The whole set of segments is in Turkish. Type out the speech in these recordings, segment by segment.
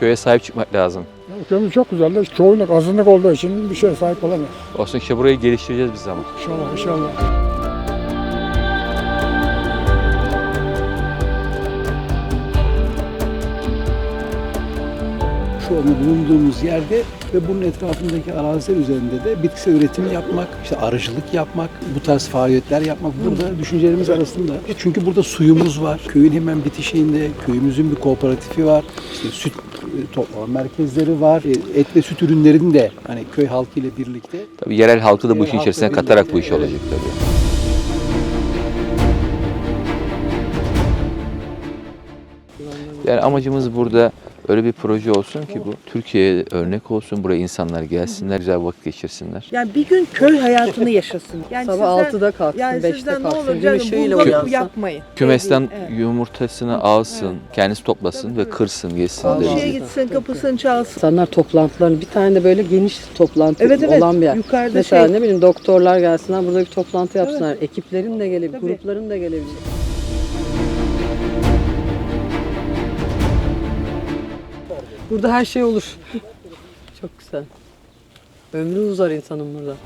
Köye sahip çıkmak lazım. Ülkemiz çok güzel de çoğunluk azınlık olduğu için bir şeye sahip olamıyor. Olsun işte burayı geliştireceğiz biz ama. İnşallah inşallah. Şu anda bulunduğumuz yerde ve bunun etrafındaki araziler üzerinde de bitkisel üretim yapmak, işte arıcılık yapmak, bu tarz faaliyetler yapmak burada düşüncelerimiz arasında. Çünkü burada suyumuz var. Köyün hemen bitişiğinde köyümüzün bir kooperatifi var. İşte süt e, toplama merkezleri var. E, Et ve süt ürünlerinin de hani köy halkı ile birlikte Tabii yerel halkı da bu işin içerisine katarak bu iş olacak tabii. Yani amacımız burada öyle bir proje olsun ki bu Türkiye'ye örnek olsun. Buraya insanlar gelsinler, güzel vakit geçirsinler. Yani bir gün köy hayatını yaşasın. Yani Sabah sizden- 6'da kalksın, yani 5'te sizden ne kalksın, olur canım uyansın. yapmayın. Kümesten Evet. yumurtasını alsın, kendisi toplasın ve kırsın, yesin Komşuya gitsin kapısını çalsın. İnsanlar toplantılarını bir tane de böyle geniş toplantı Evet evet olan bir yer. yukarıda Mesela şey. ne bileyim doktorlar gelsinler burada bir toplantı yapsınlar. Ekiplerin de gelebilir, Tabii. grupların da gelebilir. Burada her şey olur. Çok güzel. Ömrü uzar insanın burada.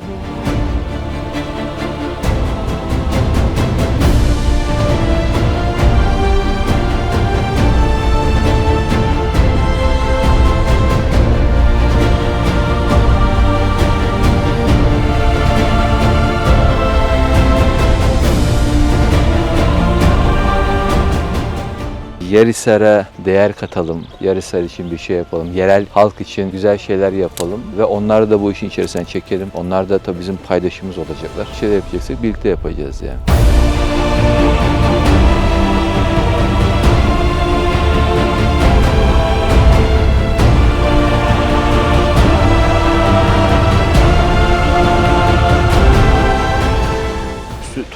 Yarısar'a değer katalım, Yarısar için bir şey yapalım, yerel halk için güzel şeyler yapalım ve onları da bu işin içerisine çekelim. Onlar da tabii bizim paydaşımız olacaklar. Bir şeyler yapacaksak birlikte yapacağız yani.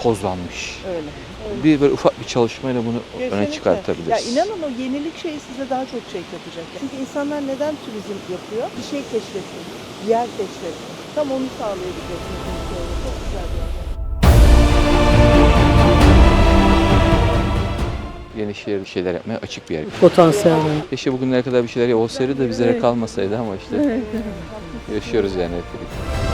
Tozlanmış. Öyle. Bir böyle ufak bir çalışmayla bunu öne Kesinlikle. çıkartabiliriz. Ya inanın o yenilik şey size daha çok şey katacak. Çünkü insanlar neden turizm yapıyor? Bir şey keşfetsin, bir yer keşfetsin. Tam onu sağlayabileceksiniz. ülkeye. Çok güzel bir yer. Yenişehir bir şeyler yapmaya açık bir yer. Potansiyel. Keşke bugünlere kadar bir şeyler olsaydı da bizlere kalmasaydı ama işte yaşıyoruz yani hep birlikte.